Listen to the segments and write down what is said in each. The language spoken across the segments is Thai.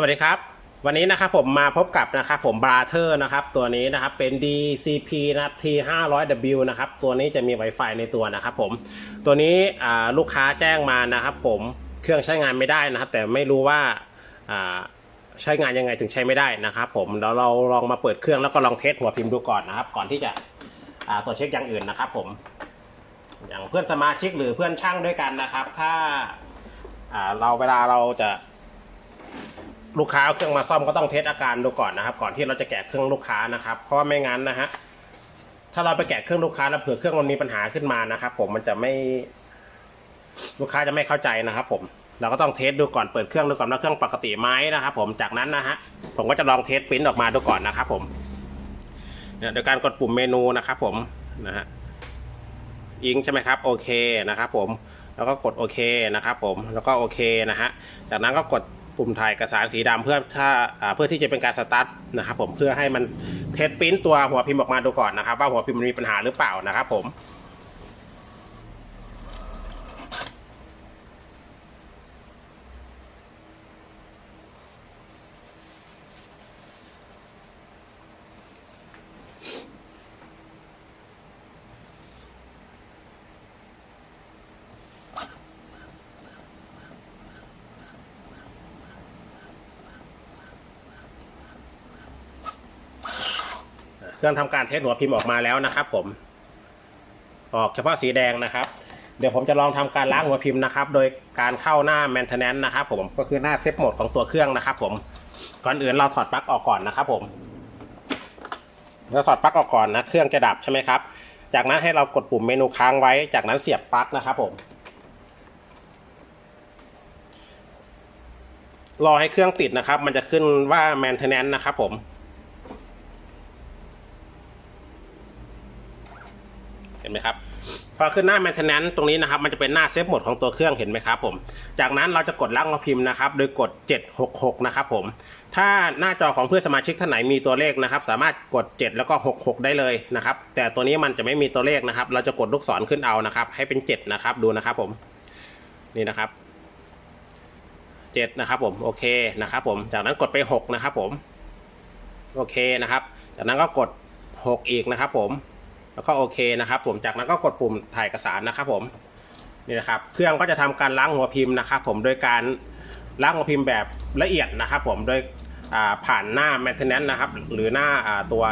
สวัสดีครับ วันนี้นะครับผมมาพบกับนะครับผมบราเธอร์นะครับตัวนี้นะครับเป็น DCP นะครับ T500W นะครับตัวนี้จะมี Wi-Fi ในตัวนะครับผมตัวนี้ลูกค้าแจ้งมานะครับผมเครื่องใช้งานไม่ได้นะครับ แต่ไม่รู้ว่าใช้งานยังไงถึงใช้ไม่ได้นะครับผมเดี๋ยวเราลองมาเปิดเครื่องแล้วก็ลองเทสหัวพิมพ์ดูก่อนนะครับ ก่อนที่จะตรวจเช็คอย่างอื่นนะครับผมอย่างเพื่อนสมาชิกหรือเพื่อนช่างด้วยกันนะครับ ถ้าเราเวลาเราจะ ลูกค้าเอาเครื่องมาซ่อมก็ต้องเทสอาการดูก่อนนะครับ ก่อนที่เราจะแกะเครื่องลูกค้านะครับ เพราะว่าไม่งั้นนะฮะถ้าเราไปแกะเครื่องลูกค้าแล้วเผื่อเครื่องมันมีปัญหาขึ้นมานะครับ ผมมันจะไม่ ลูกค้าจะไม่เข้าใจนะครับ ผมเราก็ต้องเทสดูก่อนเปิดเครื่องดูก่อนว่าเครื่องปกติไหมนะครับ ผมจากนั้นนะฮะผมก็จะลองเทสปริ้นออกมาดูก่อนนะครับ ผมเนี่ยโดยการกดปุ่มเมนูนะครับ ผมนะฮะอิงใช่ไหมครับโอเคนะครับ ผมแล้วก็กดโอเคนะครับ ผมแล้วก็โอเคนะฮะจากนั้นก็กด ปุ่มถ่ายเอกสารสีดำเพื่อถ้าอ่าเพื่อที่จะเป็นการสตาร์ทนะครับผมเพื่อให้มันเทสปริ้นตัวหัวพิมพ์ออกมาดูก่อนนะครับว่าหัวพิมพ์มันมีปัญหาหรือเปล่านะครับผม เครื่องทำการเทสหัวพิมพ์ออกมาแล้วนะครับ ผม ออกเฉพาะสีแดงนะครับ เดี๋ยวผมจะลองทำการล้างหัวพิมพ์นะครับ โดยการเข้าหน้า maintenance นะครับ ผมก็คือหน้าเซฟโหมดของตัวเครื่องนะครับ ผมก่อนอื่นเราถอดปลั๊กออกก่อนนะครับ ผมเราถอดปลั๊กออกก่อนนะเครื่องจะดับใช่ไหมครับ จากนั้นให้เรากดปุ่มเมนูค้างไว้ จากนั้นเสียบปลั๊กนะครับ ผมรอให้เครื่องติดนะครับ มันจะขึ้นว่า maintenance นะครับผม ห็นไหมครับพอขึ้นหน้า maintenance ตรงนี้นะครับมันจะเป็นหน้าเซฟโหมดของตัวเครื่องเห็นไหมครับผมจากนั้นเราจะกดล้างหัวพิมพ์นะครับโดยกด 766 นะครับผมถ้าหน้าจอของเพื่อนสมาชิกท่านไหนมีตัวเลขนะครับ สามารถกด 7 แล้วก็ 66 ได้เลยนะครับ แต่ตัวนี้มันจะไม่มีตัวเลขนะครับ เราจะกดลูกศรขึ้นเอานะครับ ให้เป็น 7 นะครับดูนะครับผมนี่นะครับ7นะครับผมโอเคนะครับผมจากนั้นกดไป 6 นะครับผมโอเคนะครับ จากนั้นก็กด 6 อีกนะครับผม แล้วก็โอเคนะครับผมจากนั้นก็กดปุ่มถ่ายเอกสารนะครับผมนี่นะครับเครื่องก็จะทำการล้างหัวพิมพ์นะครับผมโดยการล้างหัวพิมพ์แบบละเอียดนะครับผมโดยผ่านหน้า maintenance นะครับหรือหน้าตัว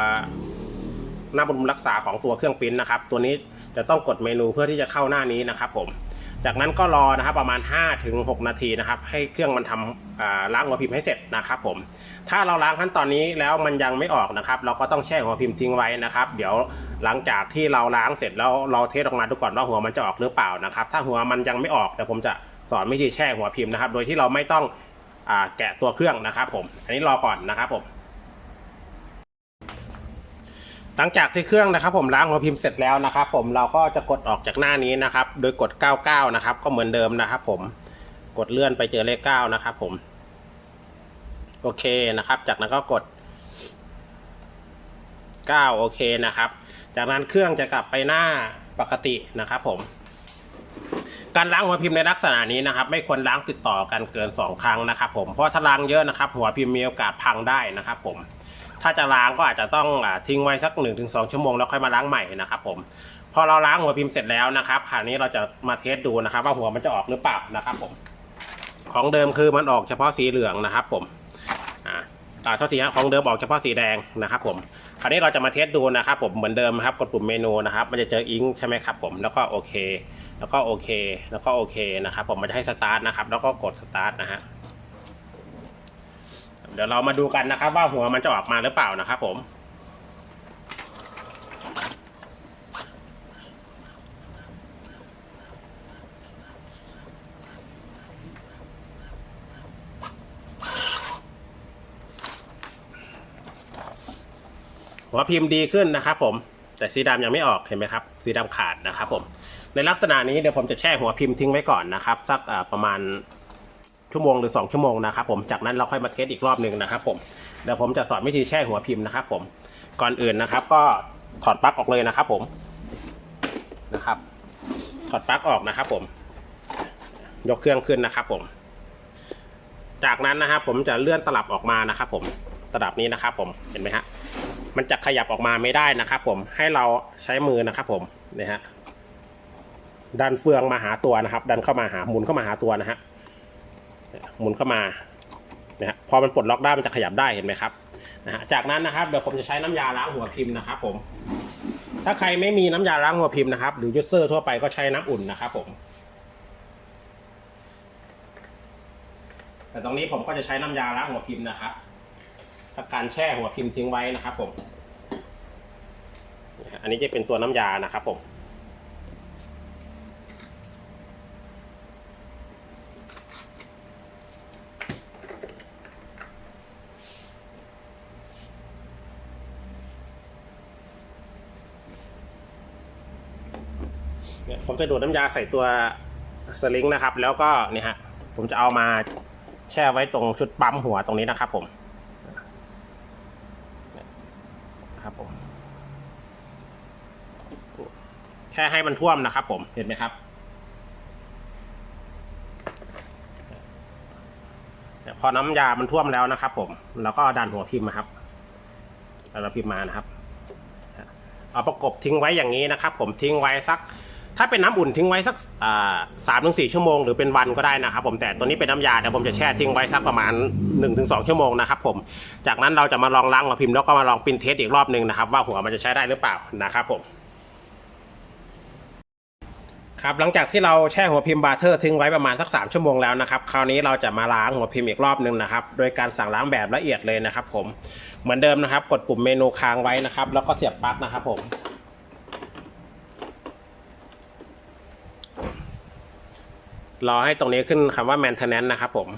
หน้าบำรุงรักษาของตัวเครื่องพิมพ์นะครับตัวนี้จะต้องกดเมนูเพื่อที่จะเข้าหน้านี้นะครับผม จากนั้นก็รอนะครับประมาณ 5-6 นาทีนะครับ ให้เครื่องมันทำล้างหัวพิมพ์ให้เสร็จนะครับผมถ้าเราล้างขั้นตอนนี้แล้วมันยังไม่ออกนะครับ เราก็ต้องแช่หัวพิมพ์ทิ้งไว้นะครับ เดี๋ยวหลังจากที่เราล้างเสร็จแล้วเราเทสออกมาดูก่อนว่าหัวมันจะออกหรือเปล่านะครับ ถ้าหัวมันยังไม่ออกเดี๋ยวผมจะสอนวิธีแช่หัวพิมพ์นะครับ โดยที่เราไม่ต้องอแกะตัวเครื่องนะครับ ผม อันนี้รอก่อนนะครับผม หลังจากที่เครื่องนะครับ ผมล้างหัวพิมพ์เสร็จแล้วนะครับ ผมเราก็จะกดออกจากหน้านี้นะครับ โดยกด 99 นะครับ ก็เหมือนเดิมนะครับ ผมกดเลื่อนไปเจอเลข 9 นะครับ ผม โอเคนะครับ จากนั้นก็กด 9 โอเคนะครับ จากนั้นเครื่องจะกลับไปหน้าปกตินะครับ ผม การล้างหัวพิมพ์ในลักษณะนี้นะครับ ไม่ควรล้างติดต่อกันเกิน 2 ครั้งนะครับ ผมเพราะถ้าล้างเยอะนะครับ หัวพิมพ์มีโอกาสพังได้นะครับ ผม ถ้าจะล้างก็อาจจะต้องอทิ้งไว้สัก 1-2 ชั่วโมงแล้วค่อยมาล้างใหม่นะครับผมพอเราล้างหัวพิมพ์เสร็จแล้วนะครับคราวนี้เราจะมาเทสดูนะครับ ว่าหัวมันจะออกหรือเปล่านะครับผม ของเดิมคือมันออกเฉพาะสีเหลืองนะครับ ผมอ่าอ่าเท่าทีฮะของเดิมออกเฉพาะสีแดงนะครับ ผม คราวนี้เราจะมาเทสดูนะครับผมเหมือนเดิมครับกดปุ่มเมนูนะครับ มันจะเจออิงใช่ไหมครับ ผมแล้วก็โอเค แล้วก็โอเค แล้วก็โอเคนะครับ ผมมันจะให้สตาร์ทนะครับ แล้วก็กดสตาร์ทนะฮะ เดี๋ยวเรามาดูกันนะครับ ว่าหัวมันจะออกมาหรือเปล่านะครับผมหัวพิมพ์ดีขึ้นนะครับผมแต่สีดำยังไม่ออกเห็นไหมครับ สีดำขาดนะครับผมในลักษณะนี้เดี๋ยวผมจะแช่หัวพิมพ์ทิ้งไว้ก่อนนะครับ สักประมาณ ชั่วโมงหรือ 2 ชั่วโมงนะครับผมจากนั้นเราค่อยมาเทสอีกรอบหนึ่งนะครับผมเดี๋ยวผมจะสอนวิธีแช่หัวพิมพ์นะครับผมก่อนอื่นนะครับ ก็ถอดปลั๊กออกเลยนะครับผมนะครับ ถอดปลั๊กออกนะครับ ผม ยกเครื่องขึ้นนะครับ ผม จากนั้นนะครับ ผมจะเลื่อนตลับออกมานะครับ ผมตลับนี้นะครับ ผมเห็นไหมฮะมันจะขยับออกมาไม่ได้นะครับ ผมให้เราใช้มือนะครับ ผมเนี่ยฮะดันเฟืองมาหาตัวนะครับ ดันเข้ามาหาหมุนเข้ามาหาตัวนะฮะ หมุนเข้ามานะฮะพอมันปลดล็อกได้มันจะขยับได้เห็นไหมครับนะฮะจากนั้นนะครับเดี๋ยวผมจะใช้น้ำยาล้างหัวพิมพ์นะครับผมถ้าใครไม่มีน้ำยาล้างหัวพิมพ์นะครับ หรือยูเซอร์ทั่วไปก็ใช้น้ำอุ่นนะครับผมแต่ตรงนี้ผมก็จะใช้น้ำยาล้างหัวพิมพ์นะครับถ้าการแช่หัวพิมพ์ทิ้งไว้นะครับผม อันนี้จะเป็นตัวน้ำยานะครับผม เนี่ยผมจะดูดน้ำยาใส่ตัวสลิงนะครับ แล้วก็เนี่ยฮะผมจะเอามาแช่ไว้ตรงชุดปั๊มหัวตรงนี้นะครับ ผมครับผมแค่ให้มันท่วมนะครับ ผมเห็นไหมครับพอน้ำยามันท่วมแล้วนะครับ ผมแล้วก็ดันหัวพิมพ์นะครับดันหัวพิมพ์มานะครับเอาประกบทิ้งไว้อย่างนี้นะครับ ผมทิ้งไว้สัก ถ้าเป็นน้ำอุ่นทิ้งไว้สักสามถึงสี่ชั่วโมงหรือเป็นวันก็ได้นะครับผมแต่ตัวนี้เป็นน้ำยาเดี๋ยวผมจะแช่ทิ้งไว้สักประมาณ1นถึงสชั่วโมงนะครับผมจากนั้นเราจะมาลองล้างหัวพิมพ์แล้วก็มาลองปรินเทสอีกรอบหนึ่งนะครับว่าหัวมันจะใช้ได้หรือเปล่านะครับผมครับหลังจากที่เราแช่หัวพิมพ์บาเทอร์ทิ้งไว้ประมาณสักสามชั่วโมงแล้วนะครับคราวนี้เราจะมาล้างหัวพิมพ์อีกรอบหนึ่งนะครับโดยการสั่งล้างแบบละเอียดเลยนะครับผมเหมือนเดิมนะครับ กดปุ่มเมนูค้างไว้นะครับ แล้วก็เสียบปลั๊กนะครับผม รอให้ตรงนี้ขึ้นคำว่า maintenance นะครับผม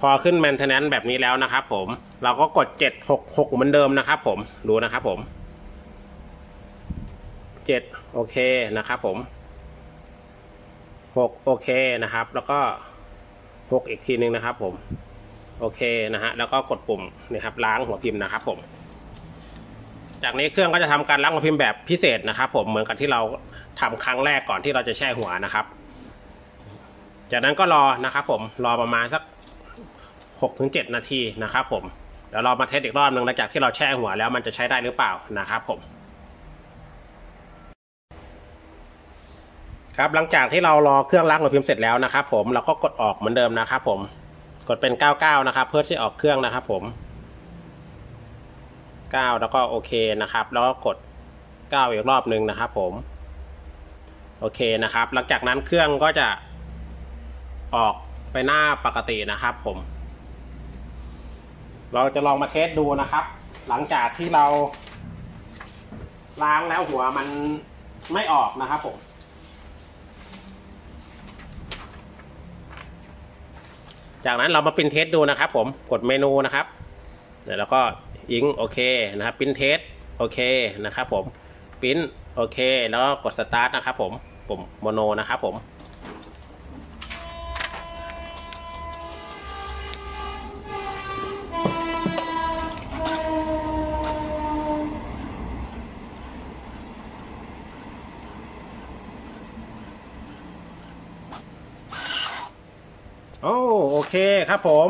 พอขึ้น maintenance แบบนี้แล้วนะครับผม เราก็กด766เหมือนเดิมนะครับ ผมดูนะครับ ผม7โอเคนะครับ ผม6โอเคนะครับ แล้วก็6อีกทีหนึ่งนะครับ ผม โอเคนะฮะแล้วก็กดปุ่มนี่ครับล้างหัวพิมพ์นะครับ ผม จากนี้เครื่องก็จะทำการล้างหัวพิมพ์แบบพิเศษนะครับ ผมเหมือนกับที่เราทำครั้งแรกก่อนที่เราจะแช่หัวนะครับ จากนั้นก็รอนะครับ ผมรอประมาณสักหกถึงเจ็ดนาทีนะครับผม ดี๋ยวเรามาเทสอีกรอบหนึ่งหลังจากที่เราแช่หัวแล้วมันจะใช้ได้หรือเปล่านะครับผม ครับหลังจากที่เรารอเครื่องล้างหัวพิมพ์เสร็จแล้วนะครับผมเราก็กดออกเหมือนเดิมนะครับผมกดเป็น 99 นะครับ เพื่อที่ออกเครื่องนะครับ ผม 9 แล้วก็โอเคนะครับ แล้วก็กด 9 อีกรอบหนึ่งนะครับ ผม โอเคนะครับ หลังจากนั้นเครื่องก็จะออกไปหน้าปกตินะครับ ผม เราจะลองมาเทสดูนะครับ หลังจากที่เรา ล้างแล้วหัวมันไม่ออกนะครับผมจากนั้นเรามาปรินเทสดูนะครับ ผมกดเมนูนะครับแล้วก็อิงโอเคนะครับปรินเทสโอเคนะครับ ผมปรินโอเค แล้วก็กดสตาร์ทนะครับ ผมปุ่มโมโนนะครับผม โอ้โอเคครับผม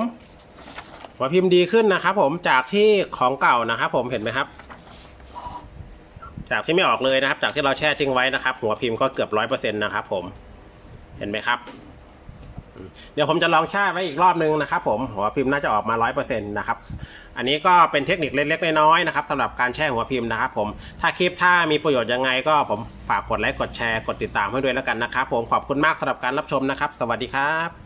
หัวพิมพ์ดีขึ้นนะครับผมจากที่ของเก่านะครับผมเห็นไหมครับ จากที่ไม่ออกเลยนะครับ จากที่เราแช่ทิ้งไว้นะครับ หัวพิมพ์ก็เกือบร้อยเปอร์เซ็นต์นะครับผมเห็นไหมครับ เดี๋ยวผมจะลองแช่ไว้อีกรอบนึงนะครับ ผมหัวพิมพ์น่าจะออกมาร้อยเปอร์เซ็นต์นะครับอันนี้ก็เป็นเทคนิคเล็กๆน้อยๆนะครับสำหรับการแช่หัวพิมพ์นะครับ ผมถ้าคลิปถ้ามีประโยชน์ยังไง ก็ผมฝากกดไลค์กดแชร์กดติดตามให้ด้วยแล้วกันนะครับ ผมขอบคุณมากสำหรับการรับชมนะครับ สวัสดีครับ